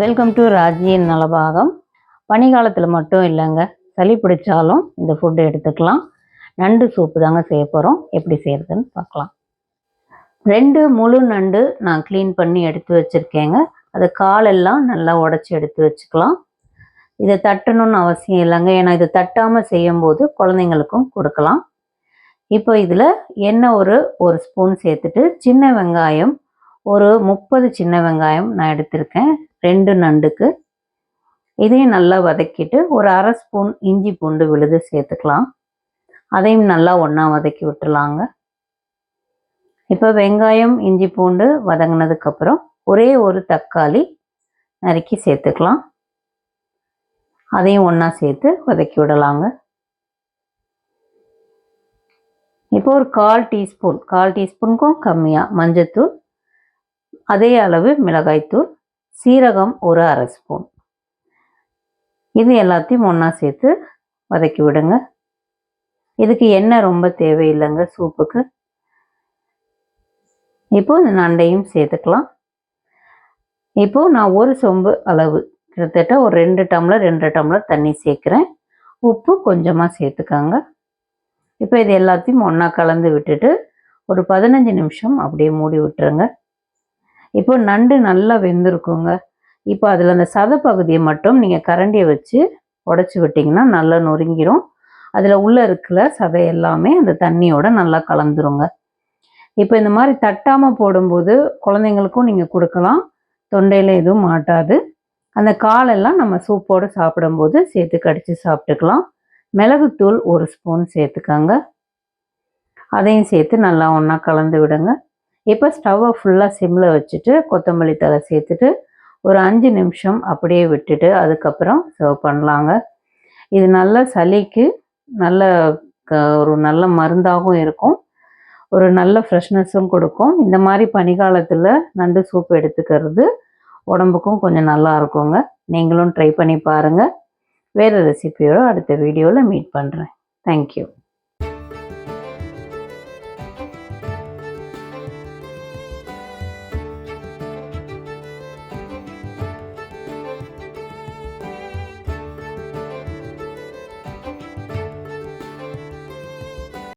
Welcome to ராஜியின் Nalabagam. பனிக்காலத்தில் மட்டும் இல்லைங்க. சளி பிடிச்சாலும் இந்த ஃபுட்டு எடுத்துக்கலாம். நண்டு சூப்பு தாங்க செய்ய போகிறோம் எப்படி செய்யறதுன்னு பார்க்கலாம். ரெண்டு முழு நண்டு நான் க்ளீன் பண்ணி எடுத்து வச்சுருக்கேங்க. அதை காலெல்லாம் நல்லா உடச்சி எடுத்து வச்சுக்கலாம். இதை தட்டணும்னு அவசியம் இல்லைங்க. ஏன்னா இதை தட்டாமல் செய்யும்போது குழந்தைங்களுக்கும் கொடுக்கலாம். இப்போ இதில் எண்ணெய் ஒரு ஒரு ஸ்பூன் சேர்த்துட்டு சின்ன வெங்காயம் ஒரு முப்பது சின்ன வெங்காயம் நான் எடுத்திருக்கேன். ரெண்டு நண்டுக்கு. இதையும் நல்லா வதக்கிட்டு ஒரு அரை ஸ்பூன் இஞ்சி பூண்டு விழுது சேர்த்துக்கலாம். அதையும் நல்லா ஒன்றா வதக்கி விட்டுலாங்க. இப்போ வெங்காயம் இஞ்சி பூண்டு வதங்கினதுக்கப்புறம் ஒரே ஒரு தக்காளி நறுக்கி சேர்த்துக்கலாம். அதையும் ஒன்றா சேர்த்து வதக்கி விடலாங்க. இப்போ ஒரு கால் டீஸ்பூன் கால் டீஸ்பூனுக்கும் கம்மியாக மஞ்சத்தூள் அதே அளவு மிளகாய்த்தூள் சீரகம் ஒரு அரை ஸ்பூன். இது எல்லாத்தையும் ஒன்றா சேர்த்து வதக்கி விடுங்க. இதுக்கு எண்ணெய் ரொம்ப தேவையில்லைங்க சூப்புக்கு. இப்போ இந்த நண்டையும் சேர்த்துக்கலாம். இப்போ நான் ஒரு சொம்பு அளவு கிட்டத்தட்ட ஒரு ரெண்டு டம்ளர் ரெண்டு டம்ளர் தண்ணி சேர்க்குறேன். உப்பு கொஞ்சமாக சேர்த்துக்கோங்க. இப்போ இது எல்லாத்தையும் ஒன்றா கலந்து விட்டுட்டு ஒரு பதினஞ்சு நிமிஷம் அப்படியே மூடி விட்டுருங்க. இப்போ நண்டு நல்லா வெந்திருக்குங்க. இப்போ அதில் அந்த சத பகுதியை மட்டும் நீங்கள் கரண்டியை வச்சு உடச்சி விட்டிங்கன்னா நல்லா நொறுங்கிரும். அதில் உள்ளே இருக்கிற சதை எல்லாமே அந்த தண்ணியோட நல்லா கலந்துருங்க. இப்போ இந்த மாதிரி தட்டாமல் போடும்போது குழந்தைங்களுக்கும் நீங்கள் கொடுக்கலாம். தொண்டையில் எதுவும் மாட்டாது. அந்த காலெல்லாம் நம்ம சூப்போடு சாப்பிடும்போது சேர்த்து கடித்து சாப்பிட்டுக்கலாம். மிளகுத்தூள் ஒரு ஸ்பூன் சேர்த்துக்கோங்க. அதையும் சேர்த்து நல்லா ஒன்றா கலந்து விடுங்க. இப்போ ஸ்டவ்வை ஃபுல்லாக சிம்மில் வச்சுட்டு கொத்தமல்லி தலை சேர்த்துட்டு ஒரு அஞ்சு நிமிஷம் அப்படியே விட்டுட்டு அதுக்கப்புறம் சர்வ் பண்ணலாங்க. இது நல்ல சளிக்கு நல்ல ஒரு நல்ல மருந்தாகவும் இருக்கும். ஒரு நல்ல ஃப்ரெஷ்னஸும் கொடுக்கும். இந்த மாதிரி பனிக்காலத்தில் நண்டு சூப் எடுத்துக்கிறது உடம்புக்கும் கொஞ்சம் நல்லா இருக்குங்க. நீங்களும் ட்ரை பண்ணி பாருங்கள் வேறு ரெசிபியோடு அடுத்த வீடியோவில் மீட் பண்ணுறேன் தேங்க்யூ